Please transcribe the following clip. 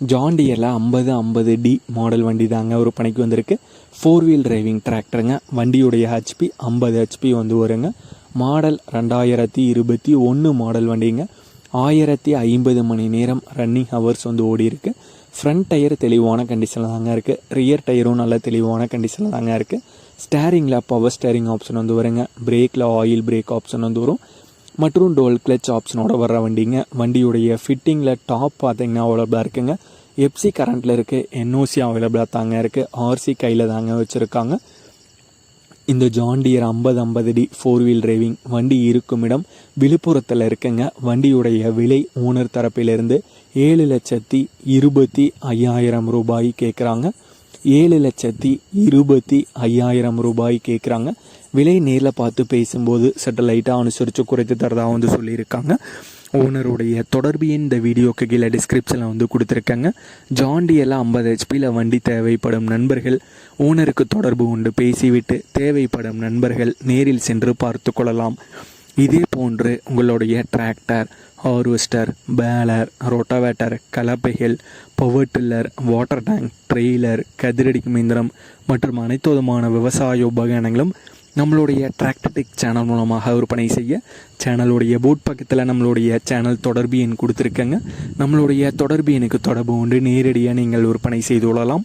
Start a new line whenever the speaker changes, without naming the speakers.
ஜாண்டியரில் ஐம்பது ஐம்பது D model வண்டி தாங்க ஒரு பணிக்கு வந்திருக்கு. ஃபோர் வீல் டிரைவிங் டிராக்டருங்க வண்டியுடைய ஹெச்பி ஐம்பது ஹெச்பி வந்து வருங்க. மாடல் ரெண்டாயிரத்தி இருபத்தி ஒன்று மாடல் வண்டிங்க. ஆயிரத்தி ஐம்பது மணி நேரம் ரன்னிங் ஹவர்ஸ் வந்து ஓடி இருக்கு ஃப்ரண்ட் டயர் தெளிவான கண்டிஷனில் தாங்க இருக்குது ரியர் டயரும் நல்ல தெளிவான கண்டிஷனில் தாங்க இருக்குது ஸ்டேரிங்கில் பவர் ஸ்டேரிங் ஆப்ஷன் வந்து வருங்க. பிரேக்கில் ஆயில் பிரேக் ஆப்ஷன் வந்து வரும். மற்றும் டோல் கிளச் ஆப்ஷனோட வர்ற வண்டிங்க. வண்டியுடைய ஃபிட்டிங்கில் டாப் பார்த்தீங்கன்னா அவைலபிளாக இருக்குங்க. எப்சி கரண்ட்டில் இருக்குது என்ஓசி அவைலபிளாக தாங்க இருக்குது ஆர்சி கையில் தாங்க வச்சுருக்காங்க. இந்த ஜாண்டியர் ஐம்பது ஐம்பது டி ஃபோர் வீல் டிரைவிங் வண்டி இருக்கும் இடம் விழுப்புரத்தில் இருக்குங்க. வண்டியுடைய விலை ஓனர் தரப்பிலிருந்து ஏழு லட்சத்தி இருபத்தி ஐயாயிரம் ரூபாய் கேட்குறாங்க ஏழு லட்சத்தி இருபத்தி ஐயாயிரம் ரூபாய் கேட்குறாங்க விலை நேரில் பார்த்து பேசும்போது சற்று லைட்டாக அனுசரித்து குறைத்து தரதாக வந்து சொல்லியிருக்காங்க. ஓனருடைய தொடர்பு எண் இந்த வீடியோக்கு கீழே டிஸ்கிரிப்ஷனில் வந்து கொடுத்துருக்காங்க. ஜாண்டியெல்லாம் ஐம்பது ஹெச்பியில் வண்டி தேவைப்படும் நண்பர்கள் ஓனருக்கு தொடர்பு கொண்டு பேசிவிட்டு தேவைப்படும் நண்பர்கள் நேரில் சென்று பார்த்து கொள்ளலாம். இதே போன்று உங்களுடைய tractor harvester baler rotavator கலப்பைகள் power tiller water tank trailer கதிரடிக்கும் இயந்திரம் மற்றும் அனைத்து விதமான விவசாய உபகரணங்களும் நம்மளுடைய டிராக்டர்டிக் சேனல் மூலமாக விற்பனை செய்ய சேனலுடைய போட் பக்கத்தில் நம்மளுடைய சேனல் தொடர்பு எண் கொடுத்துருக்கேங்க. நம்மளுடைய தொடர்பு எண்ணுக்கு தொடர்பு கொண்டு நேரடியாக நீங்கள் விற்பனை செய்து கொள்ளலாம்.